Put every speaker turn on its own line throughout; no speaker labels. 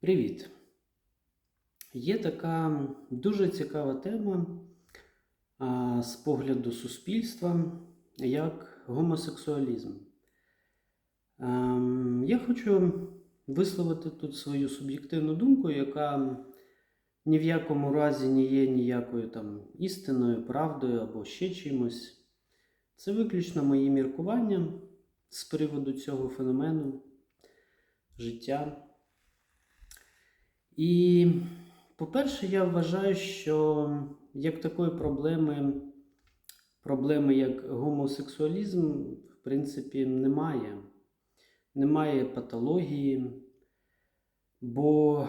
Привіт! Є така дуже цікава тема а, з погляду суспільства, як гомосексуалізм. Ем, Я хочу висловити тут свою суб'єктивну думку, яка ні в якому разі не є ніякою там істиною, правдою або ще чимось. Це виключно мої міркування з приводу цього феномену життя. І, по-перше, я вважаю, що як такої проблеми, проблеми як гомосексуалізм, в принципі, немає. Немає патології, бо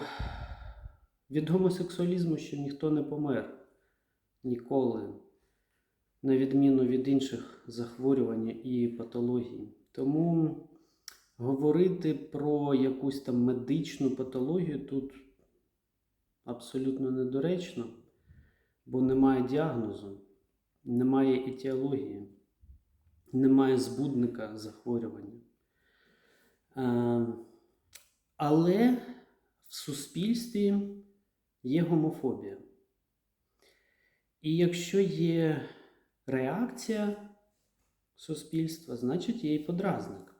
від гомосексуалізму ще ніхто не помер ніколи, на відміну від інших захворювань і патологій. Тому говорити про якусь там медичну патологію тут абсолютно недоречно, бо немає діагнозу, немає етіології, немає збудника захворювання. Е, Але в суспільстві є гомофобія. І якщо є реакція суспільства, значить є і подразник.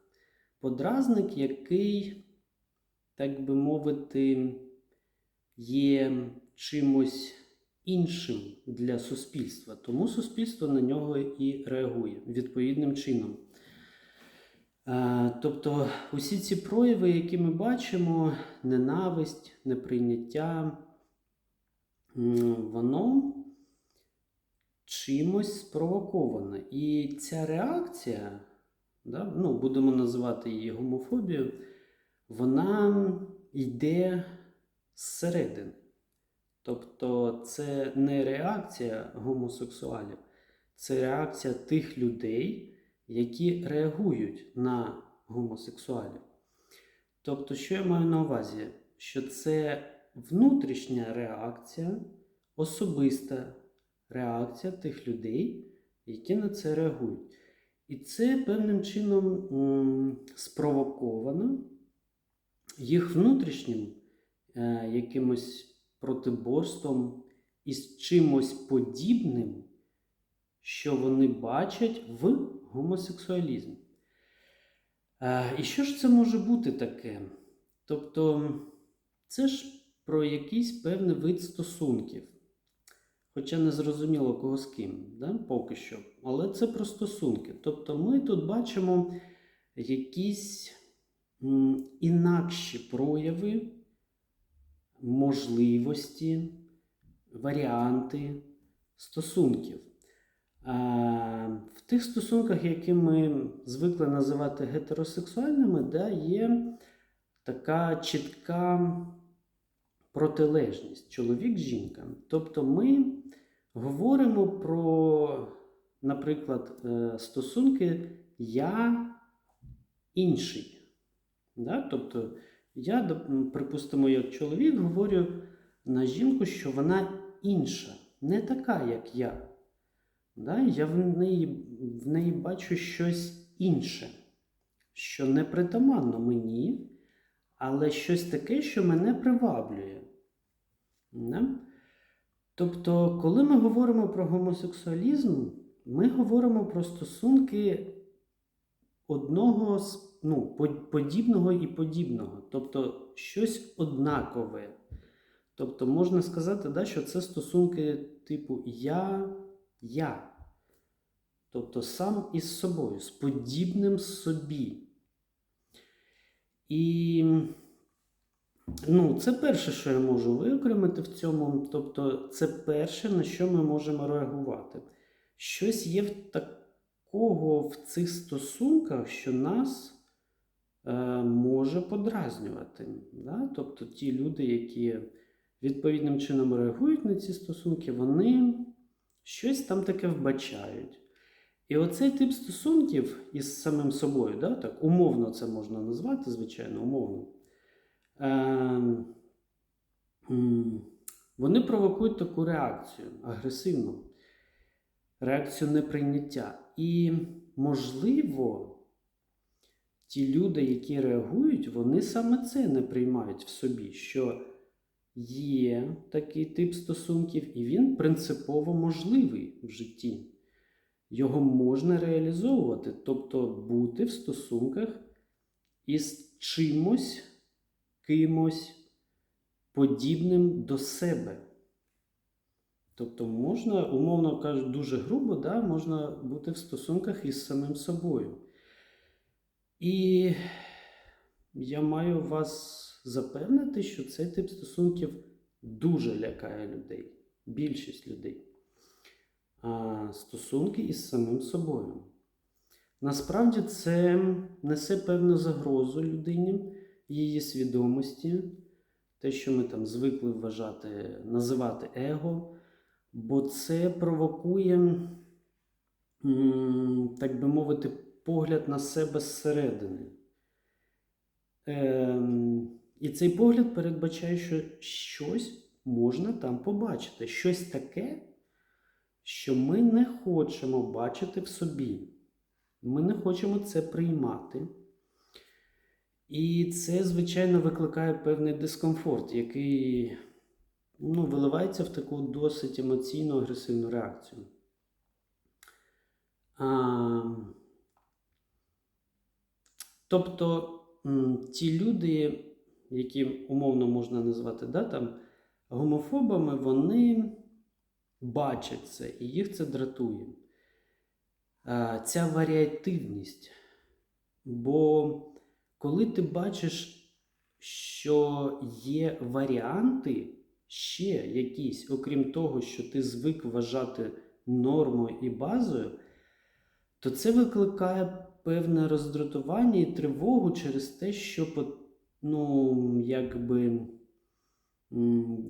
Подразник, який, так би мовити, є чимось іншим для суспільства, тому суспільство на нього і реагує відповідним чином. Тобто усі ці прояви, які ми бачимо, ненависть, неприйняття, воно чимось спровоковане. І ця реакція, да, ну, будемо називати її гомофобією, вона йде зсередини. Тобто це не реакція гомосексуалів, це реакція тих людей, які реагують на гомосексуалів. Тобто, що я маю на увазі? Що це внутрішня реакція, особиста реакція тих людей, які на це реагують. І це певним чином спровоковано їх внутрішнім якимось протиборством із чимось подібним, що вони бачать в гомосексуалізмі. Е, І що ж це може бути таке? Тобто, це ж про якийсь певний вид стосунків. Хоча не зрозуміло кого з ким, да? поки що. Але це про стосунки. Тобто ми тут бачимо якісь інакші прояви, можливості, варіанти стосунків. В тих стосунках, які ми звикли називати гетеросексуальними, да, є така чітка протилежність чоловік-жінка. Тобто ми говоримо про, наприклад, е, стосунки я інший. Да? Тобто я, припустимо, як чоловік говорю на жінку, що вона інша, не така, як я. Да? Я в неї, в неї бачу щось інше, що не притаманно мені, але щось таке, що мене приваблює. Да? Тобто, коли ми говоримо про гомосексуалізм, ми говоримо про стосунки одного з- ну, подібного і подібного, тобто щось однакове. Тобто можна сказати, да, що це стосунки типу я, я. Тобто сам із собою, з подібним собі. І ну, це перше, що я можу виокремити в цьому. Тобто, це перше, на що ми можемо реагувати. Щось є в такого в цих стосунках, що нас е, може подразнювати. Да? Тобто ті люди, які відповідним чином реагують на ці стосунки, вони щось там таке вбачають. І оцей тип стосунків із самим собою, да, так, умовно це можна назвати, звичайно, умовно. Е, вони провокують таку реакцію агресивну, реакцію неприйняття. І, можливо, ті люди, які реагують, вони саме це не приймають в собі, що є такий тип стосунків, і він принципово можливий в житті. Його можна реалізовувати, тобто бути в стосунках із чимось, кимось подібним до себе. Тобто можна, умовно кажучи, дуже грубо, да, можна бути в стосунках із самим собою. І я маю вас запевнити, що цей тип стосунків дуже лякає людей, більшість людей. А стосунки із самим собою. Насправді це несе певну загрозу людині, її свідомості, те, що ми там звикли вважати, називати его, бо це провокує, так би мовити, погляд на себе зсередини. Ем, і цей погляд передбачає, що щось можна там побачити, щось таке, що ми не хочемо бачити в собі. Ми не хочемо це приймати. І це, звичайно, викликає певний дискомфорт, який ну, виливається в таку досить емоційну агресивну реакцію. А, тобто ті люди, які умовно можна назвати да, там, гомофобами, вони бачать це і їх це дратує. А, ця варіативність. Бо коли ти бачиш, що є варіанти ще якісь, окрім того, що ти звик вважати нормою і базою, то це викликає певне роздратування і тривогу через те, що ну, якби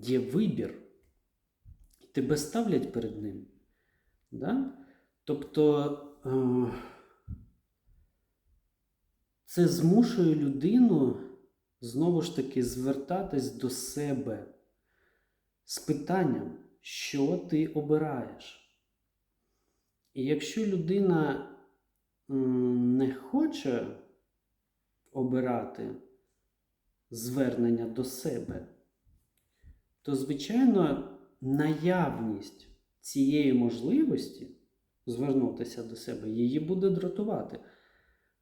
є вибір. Тебе ставлять перед ним. Да? Тобто е, це змушує людину знову ж таки звертатись до себе з питанням, що ти обираєш. І якщо людина не хоче обирати звернення до себе, то, звичайно, наявність цієї можливості звернутися до себе її буде дратувати.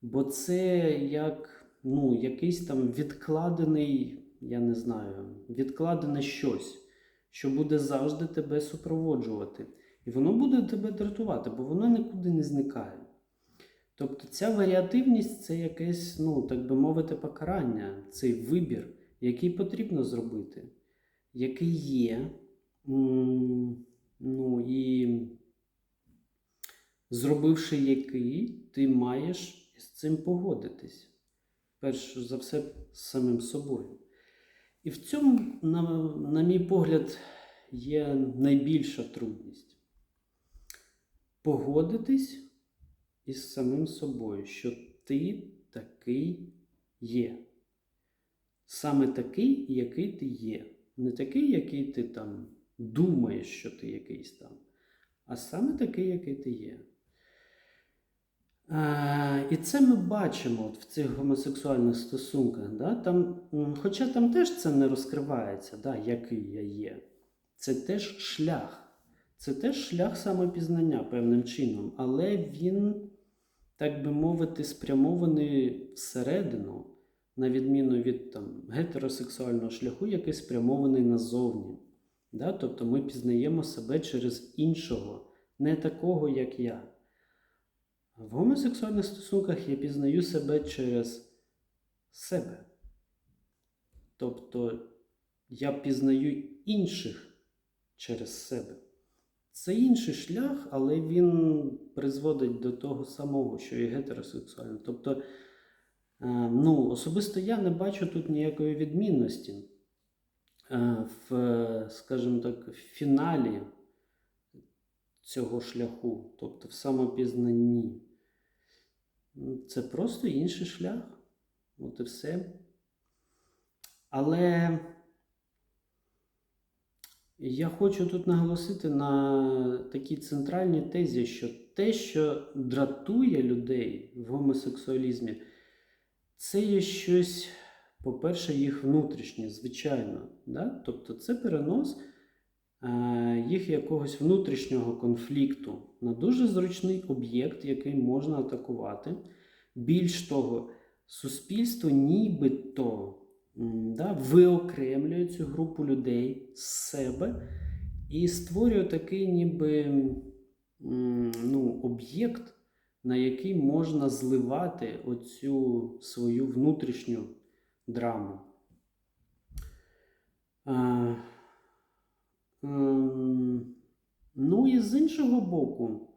Бо це як ну, якийсь там відкладений, я не знаю, відкладене щось, що буде завжди тебе супроводжувати. І воно буде тебе дратувати, бо воно нікуди не зникає. Тобто ця варіативність це якесь, ну, так би мовити, покарання, цей вибір, який потрібно зробити, який є. Ну і зробивши який, ти маєш з цим погодитись. Перш за все, з самим собою. І в цьому, на, на мій погляд, є найбільша трудність. Погодитись із самим собою, що ти такий є. Саме такий, який ти є. Не такий, який ти там думаєш, що ти якийсь там, а саме такий, який ти є. Е, і це ми бачимо в цих гомосексуальних стосунках. Да? Там, хоча там теж це не розкривається, да, який я є. Це теж шлях. Це теж шлях самопізнання певним чином, але він, так би мовити, спрямований всередину, на відміну від там, гетеросексуального шляху, який спрямований назовні. Да? Тобто ми пізнаємо себе через іншого, не такого, як я. В гомосексуальних стосунках я пізнаю себе через себе. Тобто я пізнаю інших через себе. Це інший шлях, але він призводить до того самого, що і гетеросексуально. Тобто, е, ну, особисто я не бачу тут ніякої відмінності е, в, скажімо так, в фіналі цього шляху, тобто в самопізнанні. Це просто інший шлях. От і все. Але я хочу тут наголосити на такій центральній тезі, що те, що дратує людей в гомосексуалізмі, це є щось, по-перше, їх внутрішнє, звичайно. Да? Тобто це перенос їх якогось внутрішнього конфлікту на дуже зручний об'єкт, який можна атакувати. Більш того, суспільство нібито да, виокремлює цю групу людей з себе і створює такий ніби ну, об'єкт, на який можна зливати оцю свою внутрішню драму. А, ем, ну і з іншого боку,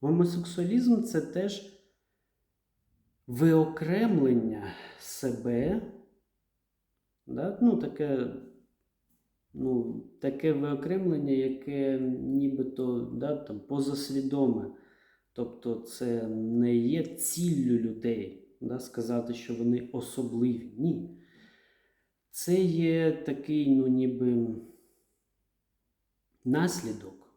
гомосексуалізм це теж виокремлення себе, да? ну, таке, ну, таке виокремлення, яке нібито да, там, позасвідоме. Тобто це не є ціллю людей да, сказати, що вони особливі. Ні. Це є такий, ну, ніби наслідок.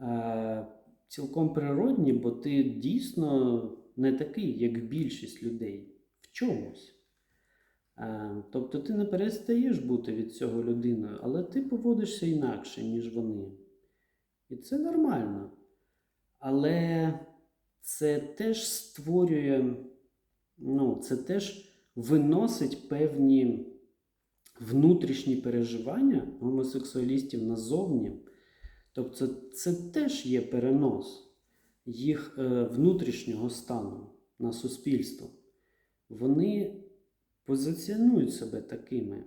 Е, цілком природні, бо ти дійсно не такий, як більшість людей в чомусь. Е, тобто ти не перестаєш бути від цього людиною, але ти поводишся інакше, ніж вони. І це нормально. Але це теж створює, ну, це теж виносить певні внутрішні переживання гомосексуалістів назовні. Тобто це теж є перенос їх е, внутрішнього стану на суспільство. Вони позиціонують себе такими.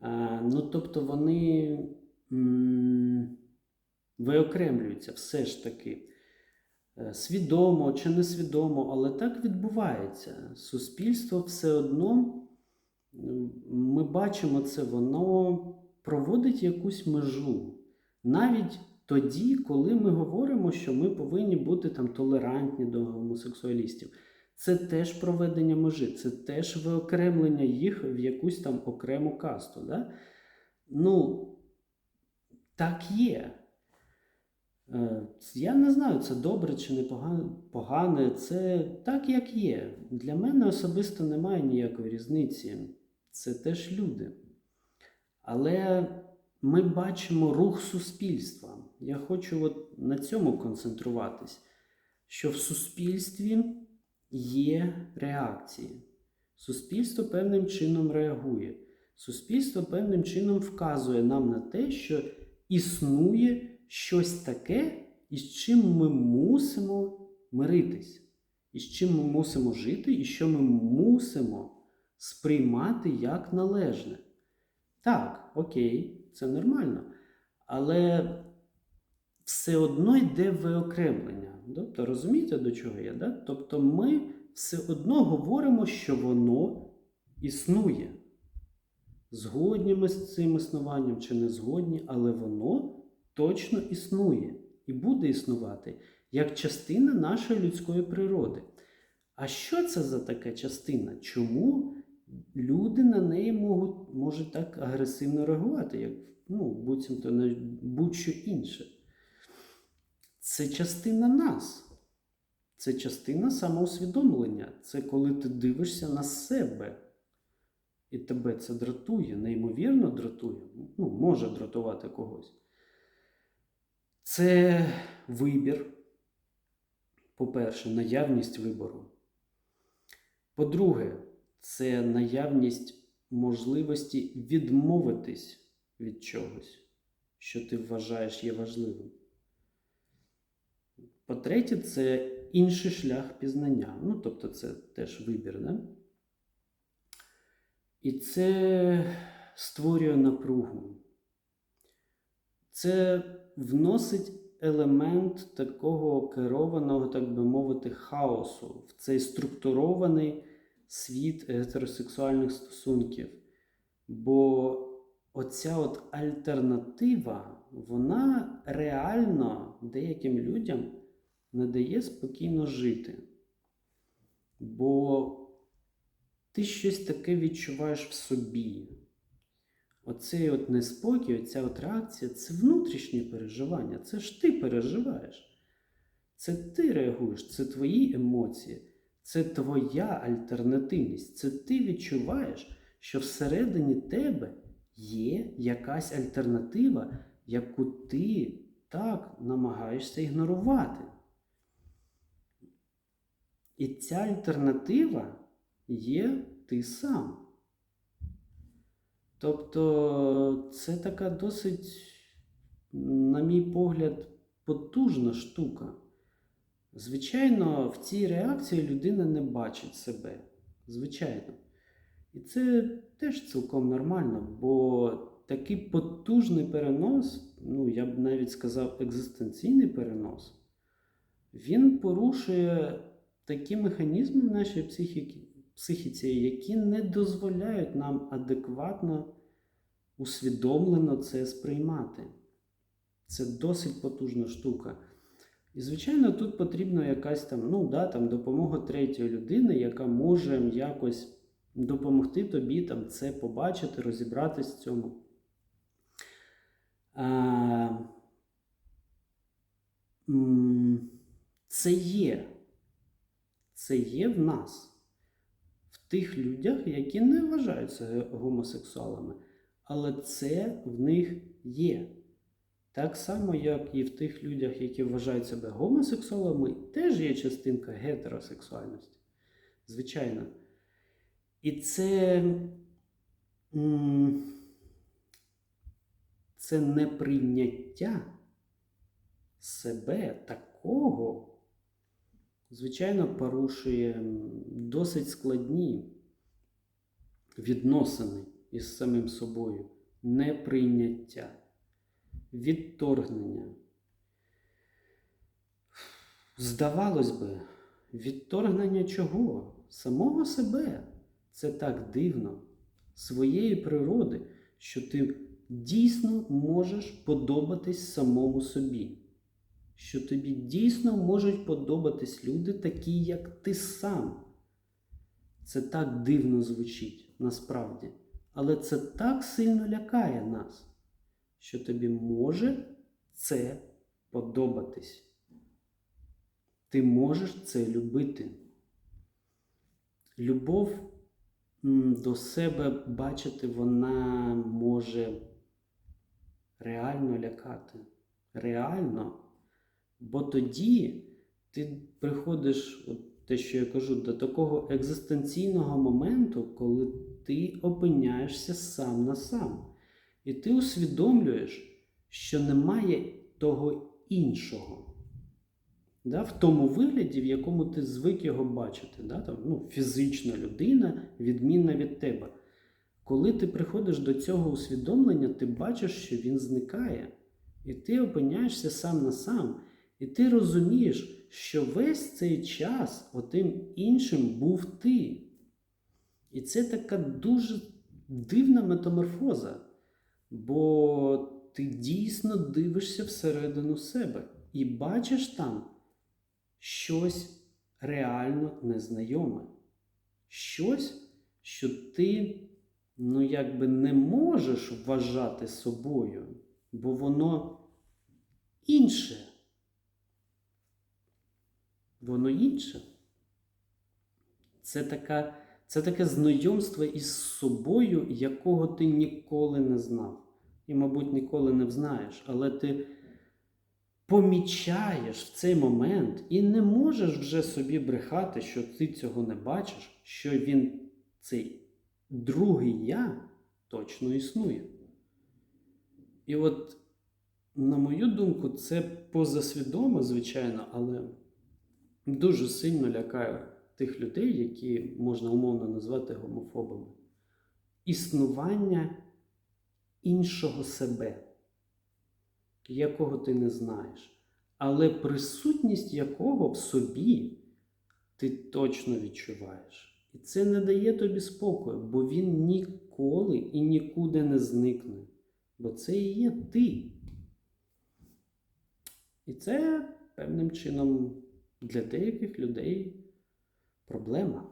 А, ну, тобто вони виокремлюються все ж таки. Е, Свідомо чи несвідомо, але так відбувається. Суспільство все одно, ми бачимо це, воно проводить якусь межу. Навіть тоді, коли ми говоримо, що ми повинні бути там толерантні до гомосексуалістів. Це теж проведення межі, це теж виокремлення їх в якусь там окрему касту. Да? Ну, так є. Е, Я не знаю, це добре чи не погане, погане. Це так, як є. Для мене особисто немає ніякої різниці. Це теж люди. Але ми бачимо рух суспільства. Я хочу от на цьому концентруватись, що в суспільстві є реакції. Суспільство певним чином реагує. Суспільство певним чином вказує нам на те, що існує щось таке, із чим ми мусимо миритись, із чим ми мусимо жити, і що ми мусимо сприймати як належне. Так, окей, це нормально. Але все одно йде виокремлення. Тобто, розумієте, до чого я? Да? Тобто ми все одно говоримо, що воно існує. Згодні ми з цим існуванням чи не згодні, але воно точно існує і буде існувати як частина нашої людської природи. А що це за така частина? Чому люди на неї можуть, можуть так агресивно реагувати, як ну, буцімто на будь-що інше? Це частина нас. Це частина самоусвідомлення. Це коли ти дивишся на себе. І тебе це дратує, неймовірно дратує. Ну, може дратувати когось. Це вибір. По-перше, наявність вибору. По-друге, це наявність можливості відмовитись від чогось, що ти вважаєш є важливим. По-третє, це інший шлях пізнання. Ну, тобто, це теж вибір. Да? І це створює напругу. Це вносить елемент такого керованого, так би мовити, хаосу в цей структурований світ гетеросексуальних стосунків. Бо оця от альтернатива, вона реально деяким людям не дає спокійно жити. Бо ти щось таке відчуваєш в собі. Оцей от неспокій, оця от реакція це внутрішнє переживання. Це ж ти переживаєш. Це ти реагуєш, це твої емоції, це твоя альтернативність. Це ти відчуваєш, що всередині тебе є якась альтернатива, яку ти так намагаєшся ігнорувати. І ця альтернатива є ти сам. Тобто це така досить, на мій погляд, потужна штука. Звичайно, в цій реакції людина не бачить себе. Звичайно. І це теж цілком нормально, бо такий потужний перенос, ну я б навіть сказав, екзистенційний перенос, він порушує такі механізми в нашій психіці, психіці, які не дозволяють нам адекватно, усвідомлено це сприймати. Це досить потужна штука. І, звичайно, тут потрібна якась там, ну, да, там, допомога третьої людини, яка може якось допомогти тобі там, це побачити, розібратись в цьому. А, це є. Це є в нас в тих людях, які не вважаються гомосексуалами, але це в них є. Так само, як і в тих людях, які вважають себе гомосексуалами, теж є частинка гетеросексуальності. Звичайно. І це, це неприйняття себе такого звичайно, порушує досить складні відносини із самим собою, неприйняття, відторгнення. Здавалось би, відторгнення чого? Самого себе. Це так дивно, своєї природи, що ти дійсно можеш подобатись самому собі що тобі дійсно можуть подобатись люди, такі, як ти сам. Це так дивно звучить насправді. Але це так сильно лякає нас, що тобі може це подобатись. Ти можеш це любити. Любов до себе бачити, вона може реально лякати. Реально. Бо тоді ти приходиш, от те, що я кажу, до такого екзистенційного моменту, коли ти опиняєшся сам на сам. І ти усвідомлюєш, що немає того іншого. Да? В тому вигляді, в якому ти звик його бачити. Да? Там, ну, Фізична людина, відмінна від тебе. Коли ти приходиш до цього усвідомлення, ти бачиш, що він зникає. І ти опиняєшся сам на сам. І ти розумієш, що весь цей час отим іншим був ти. І це така дуже дивна метаморфоза, бо ти дійсно дивишся всередину себе і бачиш там щось реально незнайоме. Щось, що ти, ну, якби не можеш вважати собою, бо воно інше воно інше. Це, така, це таке знайомство із собою, якого ти ніколи не знав. І, мабуть, ніколи не взнаєш, але ти помічаєш в цей момент і не можеш вже собі брехати, що ти цього не бачиш, що він, цей другий я, точно існує. І от, на мою думку, це позасвідомо, звичайно, але дуже сильно лякає тих людей, які можна умовно назвати гомофобами. Існування іншого себе, якого ти не знаєш, але присутність якого в собі ти точно відчуваєш. І це не дає тобі спокою, бо він ніколи і нікуди не зникне. Бо це і є ти. І це певним чином для деяких людей проблема.